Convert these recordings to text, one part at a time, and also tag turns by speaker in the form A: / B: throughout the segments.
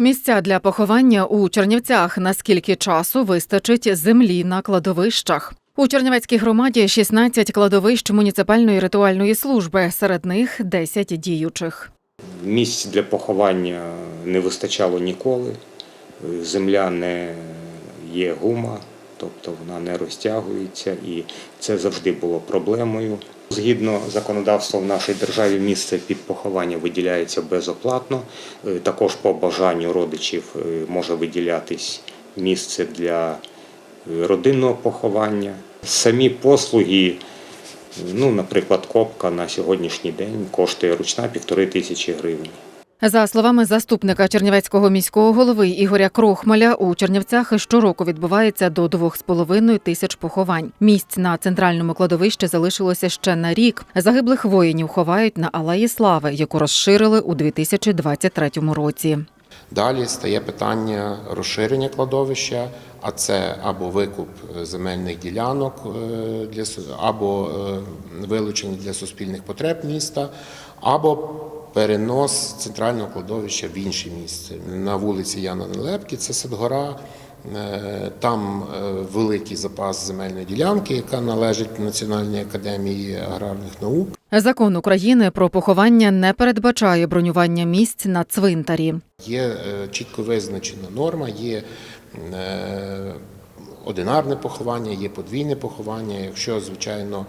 A: Місця для поховання у Чернівцях. Наскільки часу вистачить землі на кладовищах? У Чернівецькій громаді 16 кладовищ муніципальної ритуальної служби, серед них 10 діючих.
B: Місць для поховання не вистачало ніколи. Земля не є гума, тобто вона не розтягується, і це завжди було проблемою. Згідно законодавства в нашій державі, місце під поховання виділяється безоплатно. Е, Також по бажанню родичів е, може виділятись місце для е, родинного поховання. Самі послуги Ну, наприклад, копка на сьогоднішній день коштує ручна півтори тисячі гривень.
A: За словами заступника Чернівецького міського голови Ігоря Крохмаля, у Чернівцях щороку відбувається до 2,5 тисяч поховань. Місць на центральному кладовищі залишилося ще на рік. Загиблих воїнів ховають на Алеї Слави, яку розширили у 2023 році.
C: Далі стає питання розширення кладовища, а це або викуп земельних ділянок е, для або е, вилучення для суспільних потреб міста, або перенос центрального кладовища в інше місце. На вулиці Яна Нелепки, це Садгора. Е, Там е, великий запас земельної ділянки, яка належить Національній академії аграрних наук.
A: Закон України про поховання не передбачає бронювання місць на цвинтарі.
C: Є е, чітко визначена норма, є одинарне поховання, є подвійне поховання. Якщо, звичайно,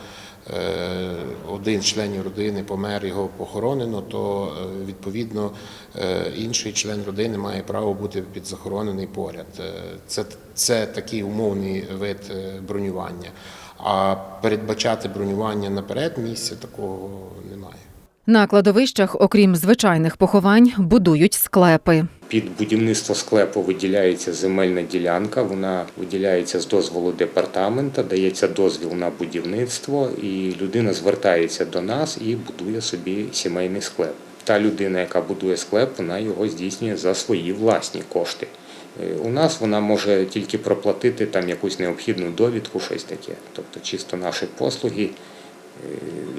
C: е, один з членів родини помер, його похоронено, то е, відповідно е, інший член родини має право бути підзахоронений поряд. Це, це такий умовний вид бронювання. А передбачати бронювання наперед місця такого немає.
A: На кладовищах, окрім звичайних поховань, будують склепи.
B: Під будівництво склепу виділяється земельна ділянка, вона виділяється з дозволу департамента, дається дозвіл на будівництво, і людина звертається до нас і будує собі сімейний склеп. Та людина, яка будує склеп, вона його здійснює за свої власні кошти. Е, У нас вона може тільки проплатити там якусь необхідну довідку, щось таке, тобто чисто наші послуги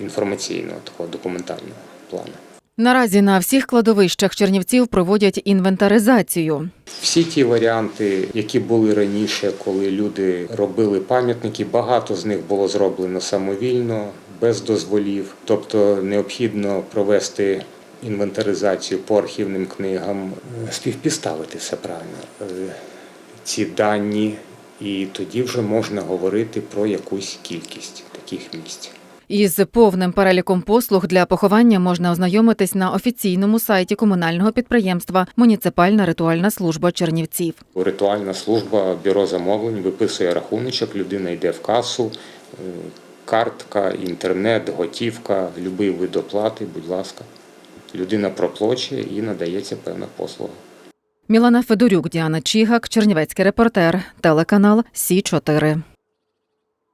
B: інформаційного такого документального плану.
A: Наразі на всіх кладовищах Чернівців проводять інвентаризацію.
B: Всі ті варіанти, які були раніше, коли люди робили пам'ятники, багато з них було зроблено самовільно, без дозволів. Тобто необхідно провести інвентаризацію по архівним книгам, е, співпіставити все правильно е, ці дані, і тоді вже можна говорити про якусь кількість таких місць.
A: Із повним переліком послуг для поховання можна ознайомитись на офіційному сайті комунального підприємства Муніципальна ритуальна служба Чернівців.
B: Ритуальна служба бюро замовлень виписує рахуночок, людина йде в касу, е, картка, інтернет, готівка, будь-який вид оплати, будь ласка. Людина проплачує і надається певна послуга.
A: Мілана Федорюк, Діана Чігак, Чернівецький репортер, телеканал Сі 4